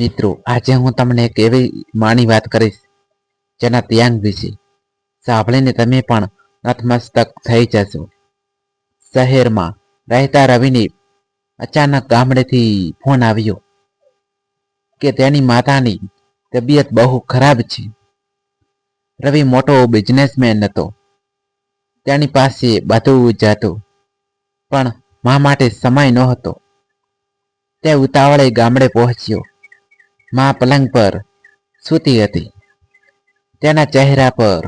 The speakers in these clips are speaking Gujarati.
મિત્રો, આજે હું તમને એક એવી માની વાત કરીશ, જેના ત્યાંગ વિશે સાંભળીને તમે પણ નતમસ્તક થઈ જશો. શહેરમાં રહેતા રવિને અચાનક ગામડેથી ફોન આવ્યો કે તેની માતાની તબિયત બહુ ખરાબ છે. રવિ મોટો બિઝનેસમેન હતો. તેની પાસે બધું જ પણ મા માટે સમય નહોતો. તે ઉતાવળે ગામડે પહોંચ્યો. મા પલંગ પર સૂતી હતી. તેના ચહેરા પર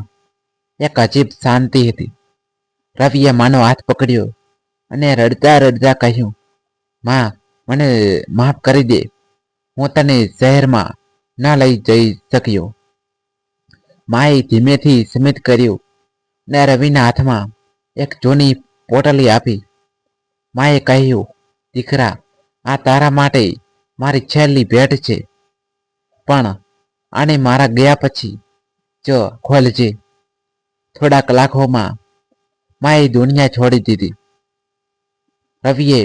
એક અજીબ શાંતિ હતી. રવિએ માનો હાથ પકડ્યો અને રડતા રડતા કહ્યું, માં, મને માફ કરી દે. હું તને શહેરમાં ના લઈ જઈ શક્યો. માએ ધીમેથી સ્મિત કર્યું ને રવિના હાથમાં એક જૂની પોટલી આપી. માએ કહ્યું, દીકરા, આ તારા માટે મારી છેલ્લી ભેટ છે. પણ આને મારા ગયા પછી જો ખોલજે. થોડા કલાકોમાં માએ દુનિયા છોડી દીધી. રવિએ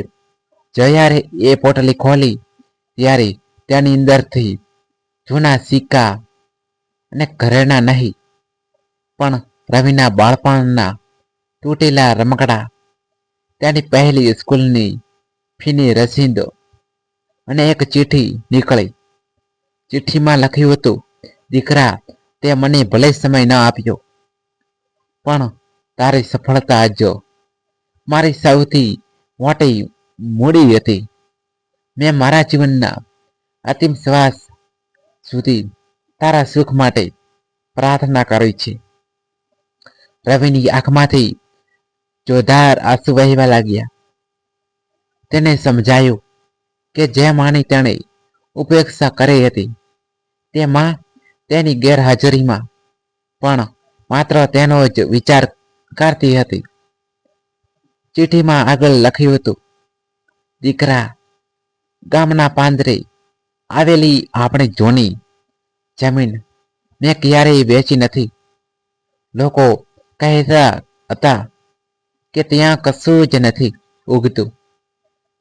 જયારે એ પોટલી ખોલી ત્યારે તેની અંદરથી જૂના સિક્કા અને ઘરેણા નહીં, પણ રવિના બાળપણના તૂટેલા રમકડા, તેની પહેલી સ્કૂલની ફીની રસીદ અને એક ચીઠી નીકળી. ચિઠ્ઠીમાં લખ્યું હતું, દીકરા, તે મને ભલે સમય ન આપ્યો, પણ તારી સફળતા આજો મારી સૌથી મોટી મૂડી હતી. મેં મારા જીવનના અંતિમ શ્વાસ સુધી તારા સુખ માટે પ્રાર્થના કરી છે. રવિની આંખમાંથી જોધાર આંસુ વહેવા લાગ્યા. તેને સમજાયું કે જે માની તેણે ઉપેક્ષા કરી હતી તે માં તેની ગેરહાજરીમાં પણ માત્ર તેનો જ વિચાર કરતી હતી. ચિઠ્ઠીમાં આગળ લખ્યું હતું, દીકરા, ગામના પાંદરે આવેલી આપણી જૂની જમીન મેં ક્યારેય વેચી નથી. લોકો કહેતા હતા કે ત્યાં કશું જ નથી ઉગતું,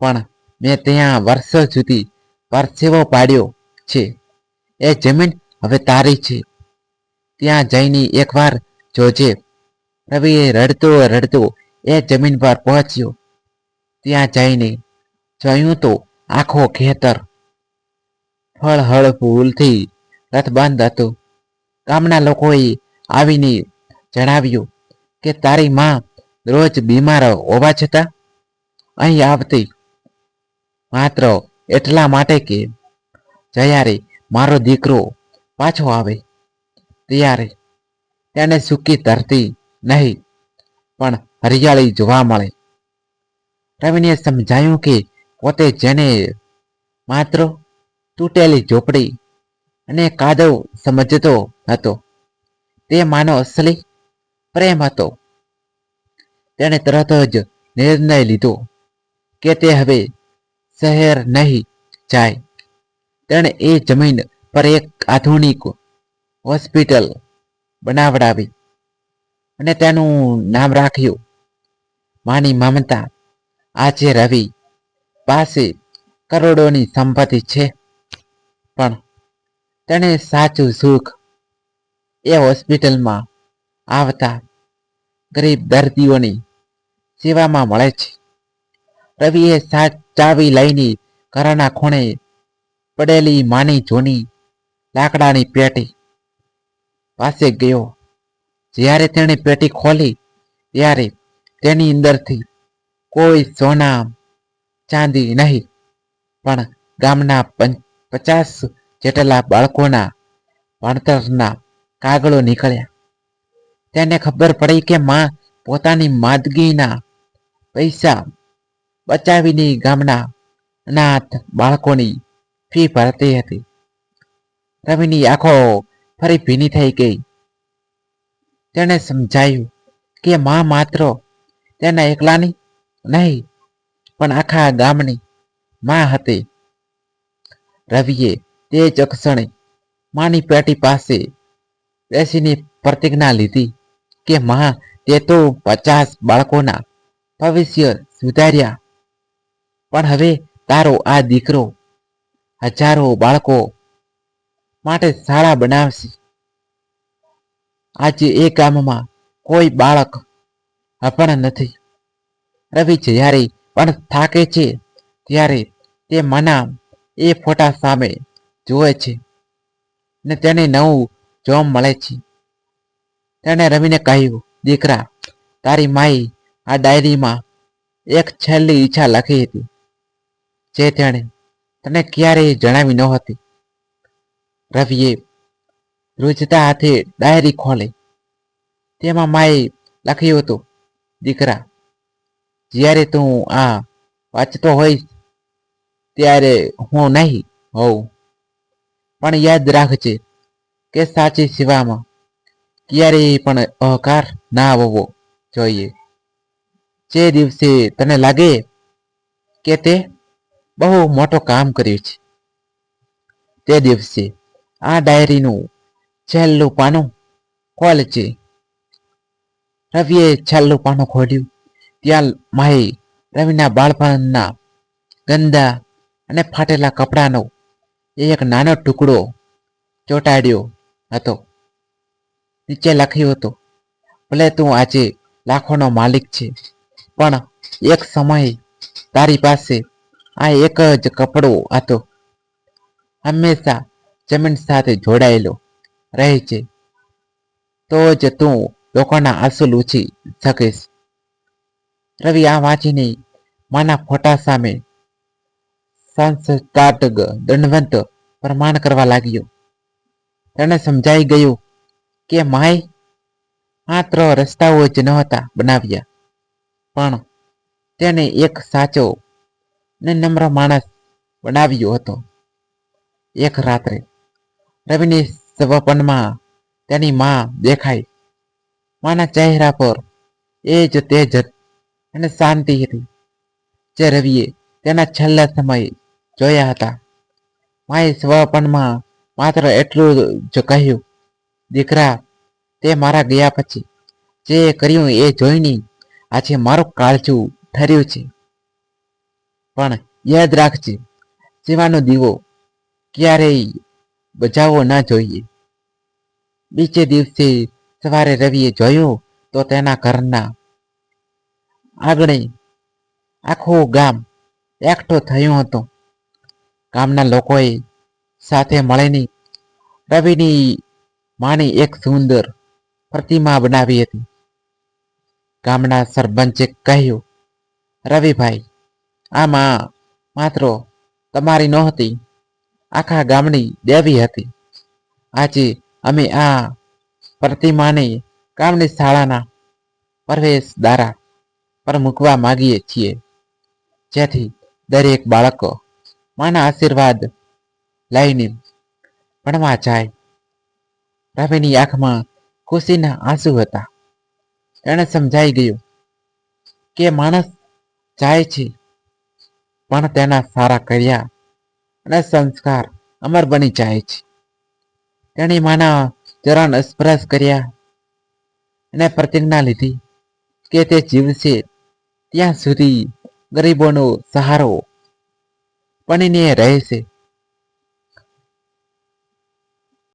પણ મેં ત્યાં વર્ષો સુધી પરસેવો પાડ્યો છે. એ જમીન હવે તારી છે. ત્યાં જઈને એકવાર જોજે. રવિએ રડતો રડતો એ જમીન પર પહોંચ્યો. ત્યાં જઈને જોયું તો આખો ખેતર ફળહળ ફૂલથી રથબંધ હતું. ગામના લોકોએ આવીને જણાવ્યું કે તારી માં રોજ બીમાર હોવા છતાં અહીં આવતી. માત્ર એટલા માટે કે જયારે મારો દીકરો પાછો આવે. ત્યારે તેને સૂકી ધરતી નહીં, પણ હરિયાળી જોવા મળે. રવિને સમજાયું કે પોતે જેને માત્ર તૂટેલી ઝોપડી અને કાદવ સમજતો હતો, તે માનો અસલી પ્રેમ હતો. તેણે તરત જ નિર્ણય લીધો કે તે હવે શહેર નહીં જાય. તેણે એ જમીન પર એક આધુનિક હોસ્પિટલ બનાવડાવી અને તેનું નામ રાખ્યું. માની મમતા આજે રવિ પાસે કરોડોની સંપત્તિ છે, પણ તેણે સાચું સુખ એ હોસ્પિટલમાં આવતા ગરીબ દર્દીઓની સેવામાં મળે છે. રવિએ સાત ચાવી લઈને ઘરના ખૂણે પડેલી માની જૂની લાકડાની પેટી પાસે ગયો. જ્યારે તેણે પેટી ખોલી, ત્યારે તેની અંદરથી કોઈ સોના ચાંદી નહીં, પણ ગામના પચાસ જેટલા બાળકોના ભણતરના કાગળો નીકળ્યા. તેને ખબર પડી કે માં પોતાની માદગીના પૈસા બચાવીને ગામના અનાથ બાળકોની ફી ભરતી હતી. રવિની આંખો ફરી ભીની થઈ ગઈ. તેણે સમજાયું કે માં માત્ર તેના એકલાની નહીં, પણ આખા ગામની માં હતી. રવિએ તે જ અક્ષણે માની પેટી પાસે બેસીને પ્રતિજ્ઞા લીધી કે માં તે તો પચાસ બાળકોના ભવિષ્ય સુધાર્યા. પણ હવે તારો આ દીકરો હજારો બાળકો માટે શાળા બનાવશે. આજે એ ગામમાં કોઈ બાળક અપણ નથી. રવિ જ્યારે પણ થાકે છે, ત્યારે તે મના એ ફોટા સામે જુએ છે ને તેને નવું જોવા મળે છે. તેણે રવિને કહ્યું, દીકરા, તારી માઈ આ ડાયરીમાં એક છેલ્લી ઈચ્છા લખી હતી, જે તેણે તને ક્યારેય જણાવી નહોતી. રવિએ રોજતા હાથે ડાયરી ખોલી. તેમાં માએ લખ્યું હતું, દીકરા, જ્યારે તું આ વાંચતો હોઈશ, ત્યારે હું નહીં હોઉં. પણ યાદ રાખજે કે સાચી સેવામાં ક્યારેય પણ અહકાર ના આવવો જોઈએ. જે દિવસે તને લાગે કે તે બહુ મોટો કામ કર્યું છે. તે દિવસે આ ડાયરીનું છેલ્લું પાનું ખોલજે રવિએ છેલ્લું પાનું ખોલ્યું. ત્યાં માહી રવિના બાળપણના ગંદા અને ફાટેલા કપડાનો એક નાનો ટુકડો ચોંટાડ્યો હતો. નીચે લખ્યું હતું, ભલે તું આજે લાખોનો માલિક છે, પણ એક સમયે તારી પાસે આ એક જ કપડો હતો. હંમેશા જમીન સાથે જોડાયેલો રહે છે. તો જ તું લોકોના આંસુ લૂછી શકીશ. રવિ આ વાંચીને માના ફોટા સામે સંસ્કારક દંડવંત પ્રમાણ કરવા લાગ્યો. તેને સમજાઈ ગયું કે માય માત્ર રસ્તાઓ જ નહોતા બનાવ્યા, પણ તેને એક સાચો ને નમ્ર માણસ બનાવ્યો હતો. એક રાત્રે રવિની સ્વપનમાં તેની માં દેખાઈ. માના ચહેરા પર એ જ તેજ અને શાંતિ હતી જે રવિએ તેના છેલ્લા સમયે જોયા હતા. માએ સ્વપનમાં માત્ર એટલું જ કહ્યું, દીકરા, તે મારા ગયા પછી જે કર્યું એ જોઈને આજે મારું કાળજું ઠર્યું છે. પણ યાદ રાખજે સેવાનો દીવો ક્યારેય બજાવવો ન જોઈએ. બીજે દિવસે સવારે રવિએ જોયું તો તેના ઘરના આગળ આખું ગામ એકઠું થયું હતું. ગામના લોકોએ સાથે મળીને રવિની માની એક સુંદર પ્રતિમા બનાવી હતી. ગામના સરપંચે કહ્યું, રવિભાઈ આ માં માત્ર તમારી નહોતી, આખા ગામની દેવી હતી. આજે અમે આ પ્રતિમાને ગામની શાળાના પ્રવેશ દ્વારા પર મૂકવા માગીએ છીએ. જેથી દરેક બાળકો માના આશીર્વાદ લઈને ભણવા જાય. રવિની આંખમાં ખુશીના આંસુ હતા. એને સમજાઈ ગયું કે માણસ જાય છે પણ તેના સારા કર્યા અને સંસ્કાર અમર બની જાય છે. તેણે માના ચરણ સ્પર્શ કર્યા અને પ્રતિજ્ઞા લીધી કે તે જીવશે ત્યાં સુધી ગરીબોનો સહારો બનીને રહેશે.